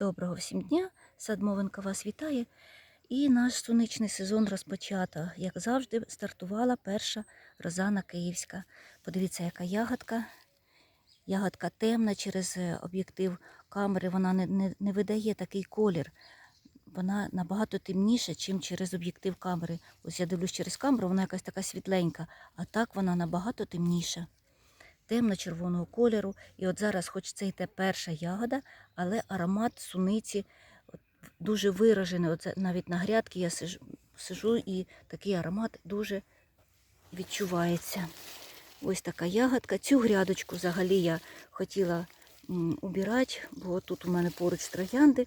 Доброго всім дня! Сад Мовенка вас вітає. І наш сонячний сезон розпочато. Як завжди, стартувала перша розана київська. Подивіться, яка ягодка. Ягодка темна через е, об'єктив камери. Вона не, не, не видає такий колір. Вона набагато темніша, ніж через об'єктив камери. Ось я дивлюсь через камеру, вона якась така світленька, а так вона набагато темніша темно-червоного кольору. І от зараз, хоч це йде перша ягода, але аромат суниці дуже виражений. Оце навіть на грядки я сижу, сижу і такий аромат дуже відчувається. Ось така ягодка. Цю грядочку взагалі я хотіла убирати, бо тут у мене поруч троянди.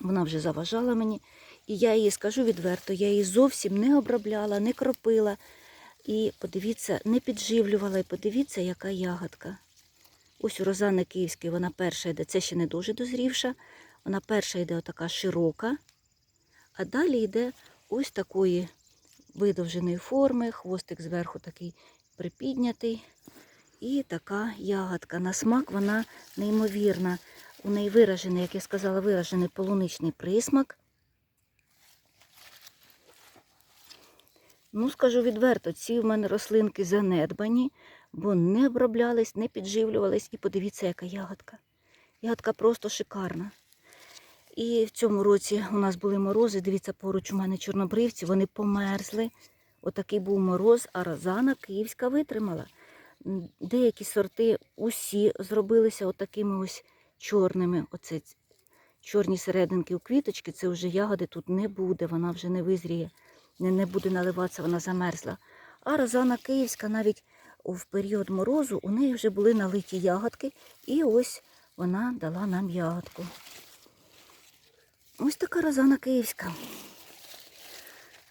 Вона вже заважала мені. І я її скажу відверто, я її зовсім не обробляла, не кропила. І подивіться, не підживлювала, і подивіться, яка ягодка. Ось у Розани Київської вона перша йде, це ще не дуже дозрівша. Вона перша йде отака широка, а далі йде ось такої видовженої форми, хвостик зверху такий припіднятий. І така ягодка. На смак вона неймовірна. У неї виражений, як я сказала, виражений полуничний присмак. Ну, скажу відверто, ці в мене рослинки занедбані, бо не оброблялись, не підживлювались. І подивіться, яка ягодка. Ягодка просто шикарна. І в цьому році у нас були морози. Дивіться, поруч у мене чорнобривці, вони померзли. Отакий був мороз, а розана київська витримала. Деякі сорти усі зробилися отакими ось чорними. Оце чорні серединки у квіточки, це вже ягоди тут не буде, вона вже не визріє не, не буде наливатися, вона замерзла. А розана київська навіть в період морозу у неї вже були налиті ягодки, і ось вона дала нам ягодку. Ось така розана київська.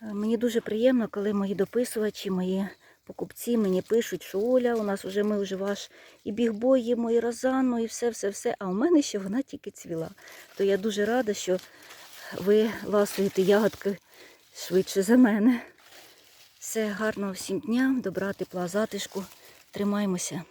Е, Мені дуже приємно, коли мої дописувачі, мої покупці мені пишуть, що Оля, у нас вже ми вже ваш і бігбой їмо, і розану, і все-все-все. А у мене ще вона тільки цвіла. То я дуже рада, що ви ласуєте ягодки швидше за мене. Все гарного всім дня, добра, тепла, затишку. Тримаймося.